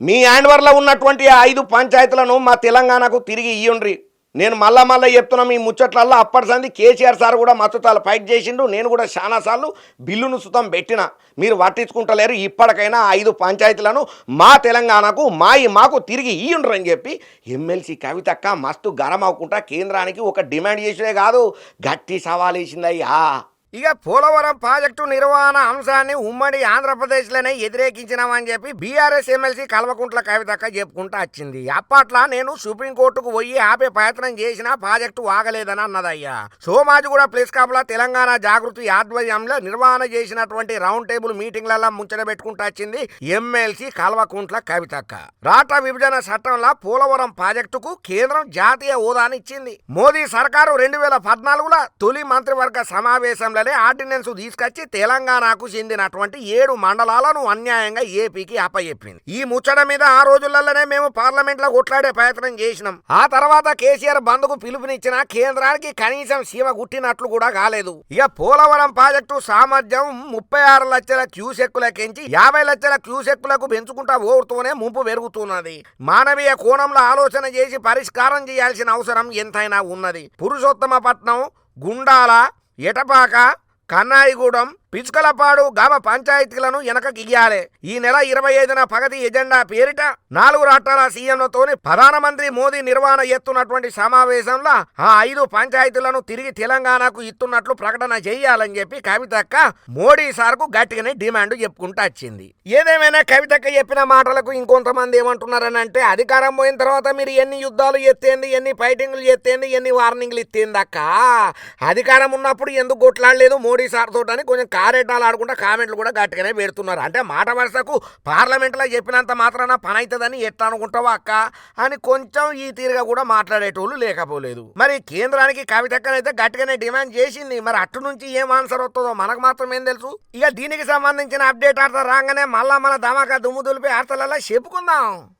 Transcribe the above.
మీ హ్యాండ్వర్లో ఉన్నటువంటి ఐదు పంచాయతీలను మా తెలంగాణకు తిరిగి ఇయ్యండ్రి. నేను మళ్ళా మళ్ళీ చెప్తున్నా మీ ముచ్చట్లల్లో అప్పటి సంది కేసీఆర్ సార్ కూడా మచ్చుతాలు ఫైట్ చేసిండు. నేను కూడా చాలాసార్లు బిల్లును సుతం పెట్టిన. మీరు పట్టించుకుంటలేరు ఇప్పటికైనా ఐదు పంచాయతీలను మా తెలంగాణకు మాయి మాకు తిరిగి ఇయ్యుండ్రు అని చెప్పి ఎమ్మెల్సీ కవితక్క మస్తు గరం అవ్వకుండా కేంద్రానికి ఒక డిమాండ్ చేసినే కాదు. గట్టి సవాల్ వేసిందయ్యా ఇక పోలవరం ప్రాజెక్టు నిర్వహణ అంశాన్ని ఉమ్మడి ఆంధ్రప్రదేశ్లోనే వ్యతిరేకించినామని చెప్పి బీఆర్ఎస్ ఎమ్మెల్సీ కల్వకుంట్ల కవితక్క చెప్పుకుంటా వచ్చింది. అప్పట్లో నేను సుప్రీంకోర్టుకు పోయి ఆపే ప్రయత్నం చేసినా ప్రాజెక్టు ఆగలేదని అన్నదయ్యా. సోమాజిగూడ ప్రెస్ క్లబ్లో తెలంగాణ జాగృతి ఆధ్వర్యంలో నిర్వహణ చేసినటువంటి రౌండ్ టేబుల్ మీటింగ్లలో ముంచడ పెట్టుకుంటూ వచ్చింది ఎమ్మెల్సీ కల్వకుంట్ల కవితక్క రాష్ట్ర విభజన చట్టంలో పోలవరం ప్రాజెక్టుకు కేంద్రం జాతీయ హోదానిచ్చింది మోదీ సర్కారు రెండు వేల పద్నాలుగులో తొలి మంత్రివర్గ సమావేశంలోనే ఆర్డినెన్స్ తీసుకొచ్చి తెలంగాణకు చెందినటువంటి ఏడు మండలాలను అన్యాయంగా ఏపీకి అప్పచెప్పింది ఈ ముచ్చట మీద ఆ రోజులలోనే మేము పార్లమెంట్లో కొట్లాడే ప్రయత్నం చేసినాం. ఆ తర్వాత కేసీఆర్ బంద్కు పిలుపునిచ్చిన కేంద్రానికి కనీసం సీమ గుట్టినట్లు కూడా కాలేదు. ఇక పోలవరం ప్రాజెక్టు సామర్థ్యం ముప్పై ఆరు లక్షల క్యూసెక్కులకించి యాభై లక్షల క్యూసెక్కులకు పెంచుకుంటా ఓడుతూనే ముంపు పెరుగుతున్నది. మానవీయ కోణంలో ఆలోచన చేసి పరిష్కారం చేయాల్సిన అవసరం ఎంతైనా ఉన్నది. పురుషోత్తమపట్నం గుండాల ఎటపాక కన్నాయిగూడెం పిచ్చుకలపాడు గ్రామ పంచాయతీలను వెనకకి ఇయ్యాలి ఈ నెల ఇరవై ఐదున పగతి ఎజెండా పేరిట నాలుగు రాష్ట్రాల సీఎంలతోని ప్రధానమంత్రి మోదీ నిర్వహణ ఎత్తున్నటువంటి సమావేశంలో ఆ ఐదు పంచాయతీలను తిరిగి తెలంగాణకు ఇస్తున్నట్లు ప్రకటన చేయాలని చెప్పి కవితక్క మోడీ సార్కు గట్టిగానే డిమాండ్ చెప్పుకుంటూ వచ్చింది. ఏదేమైనా కవితక్క చెప్పిన మాటలకు ఇంకొంతమంది ఏమంటున్నారని అంటే అధికారం పోయిన తర్వాత మీరు ఎన్ని యుద్ధాలు ఎత్తేంది ఎన్ని ఫైటింగ్లు ఎత్తేంది ఎన్ని వార్నింగ్లు ఇస్తేంది అక్క? అధికారం ఉన్నప్పుడు ఎందుకు కొట్లాడలేదు మోడీ సార్ తోటని కొంచెం కారెట్టాలు ఆడుకుంటా కామెంట్లు కూడా గట్టిగానే పెడుతున్నారు. అంటే మాట వరుసకు పార్లమెంట్లో చెప్పినంత మాత్రాన పని అవుతుందని ఎట్లా అనుకుంటావా అక్క? అని కొంచెం ఈ తీరుగా కూడా మాట్లాడేటోళ్ళు లేకపోలేదు. మరి కేంద్రానికి కవితక్కనైతే గట్టిగానే డిమాండ్ చేసింది. మరి అటు నుంచి ఏం ఆన్సర్ వస్తుందో మనకు మాత్రం ఏం తెలుసు? ఇక దీనికి సంబంధించిన అప్డేట్ ఆడతా రాగానే మళ్ళా మన ధమాకా దుమ్ము దులిపి ఆడతలలో చెప్పుకుందాం.